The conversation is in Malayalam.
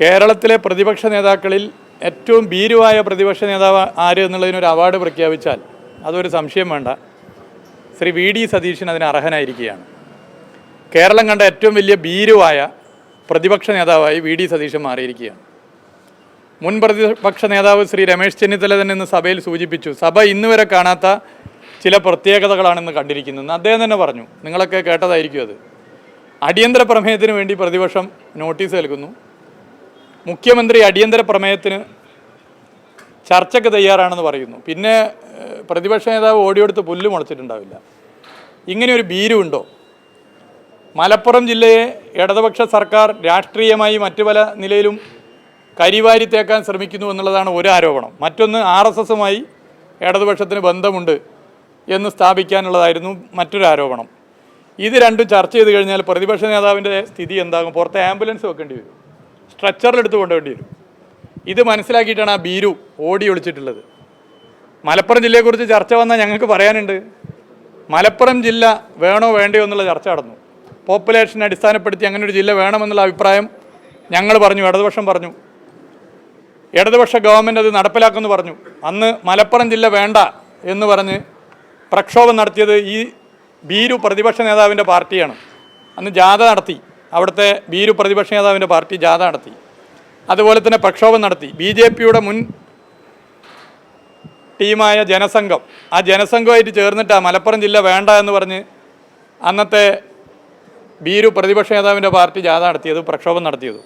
കേരളത്തിലെ പ്രതിപക്ഷ നേതാക്കളിൽ ഏറ്റവും ഭീരുവായ പ്രതിപക്ഷ നേതാവ് ആര് എന്നുള്ളതിനൊരു അവാർഡ് പ്രഖ്യാപിച്ചാൽ അതൊരു സംശയം വേണ്ട. ശ്രീ വി ഡി സതീശൻ അതിന് അർഹനായിരിക്കുകയാണ്. കേരളം കണ്ട ഏറ്റവും വലിയ ഭീരുവായ പ്രതിപക്ഷ നേതാവായി വി ഡി സതീശൻ മാറിയിരിക്കുകയാണ്. മുൻ പ്രതിപക്ഷ നേതാവ് ശ്രീ രമേശ് ചെന്നിത്തല തന്നെ ഇന്ന് സഭയിൽ സൂചിപ്പിച്ചു സഭ ഇന്നുവരെ കാണാത്ത ചില പ്രത്യേകതകളാണെന്ന് കണ്ടിരിക്കുന്നത് അദ്ദേഹം തന്നെ പറഞ്ഞു. നിങ്ങളൊക്കെ കേട്ടതായിരിക്കും അത്. അടിയന്തര പ്രമേയത്തിന് വേണ്ടി പ്രതിപക്ഷം നോട്ടീസ് നൽകുന്നു. മുഖ്യമന്ത്രി അടിയന്തര പ്രമേയത്തിന് ചർച്ചയ്ക്ക് തയ്യാറാണെന്ന് പറയുന്നു. പിന്നെ പ്രതിപക്ഷ നേതാവ് ഓടിയെടുത്ത് പുല്ല് മുളച്ചിട്ടുണ്ടാവില്ല. ഇങ്ങനെ ഒരു ഭീരുണ്ടോ മലപ്പുറം ജില്ലയെ ഇടതുപക്ഷ സർക്കാർ രാഷ്ട്രീയമായി മറ്റു പല നിലയിലും കരിവാരി തേക്കാൻ ശ്രമിക്കുന്നു എന്നുള്ളതാണ് ഒരു ആരോപണം. മറ്റൊന്ന് ആർ എസ് എസുമായി ഇടതുപക്ഷത്തിന് ബന്ധമുണ്ട് എന്ന് സ്ഥാപിക്കാനുള്ളതായിരുന്നു മറ്റൊരു ആരോപണം. ഇത് രണ്ടും ചർച്ച ചെയ്ത് കഴിഞ്ഞാൽ പ്രതിപക്ഷ നേതാവിന്റെ സ്ഥിതി എന്താകും? പുറത്തെ ആംബുലൻസ് വെക്കേണ്ടി വരും. സ്ട്രെച്ചറിലെടുത്ത് കൊണ്ടുവേണ്ടി വരും. ഇത് മനസ്സിലാക്കിയിട്ടാണ് ആ ബീരു ഓടി ഒളിച്ചിട്ടുള്ളത്. മലപ്പുറം ജില്ലയെക്കുറിച്ച് ചർച്ച വന്നാൽ ഞങ്ങൾക്ക് പറയാനുണ്ട്. മലപ്പുറം ജില്ല വേണോ വേണ്ടയോ എന്നുള്ള ചർച്ച നടന്നു. പോപ്പുലേഷൻ അടിസ്ഥാനപ്പെടുത്തി അങ്ങനെ ഒരു ജില്ല വേണമെന്നുള്ള അഭിപ്രായം ഞങ്ങൾ പറഞ്ഞു ഇടതുപക്ഷം പറഞ്ഞു. ഇടതുപക്ഷ ഗവൺമെന്റ് അത് നടപ്പിലാക്കുമെന്ന് പറഞ്ഞു. അന്ന് മലപ്പുറം ജില്ല വേണ്ട എന്ന് പറഞ്ഞ് പ്രക്ഷോഭം നടത്തിയത് ഈ ബീരു പ്രതിപക്ഷ നേതാവിന്റെ പാർട്ടിയാണ്. അന്ന് ജാഥ നടത്തി. അവിടുത്തെ ബീരു പ്രതിപക്ഷ നേതാവിന്റെ പാർട്ടി ജാഥ നടത്തി. അതുപോലെ തന്നെ പ്രക്ഷോഭം നടത്തി. ബി ജെ പിയുടെ മുൻ ടീമായ ജനസംഘം. ആ ജനസംഘമായിട്ട് ചേർന്നിട്ടാണ് മലപ്പുറം ജില്ല വേണ്ട എന്ന് പറഞ്ഞ് അന്നത്തെ ബീരു പ്രതിപക്ഷ നേതാവിന്റെ പാർട്ടി ജാഥ നടത്തിയത് പ്രക്ഷോഭം നടത്തിയത്.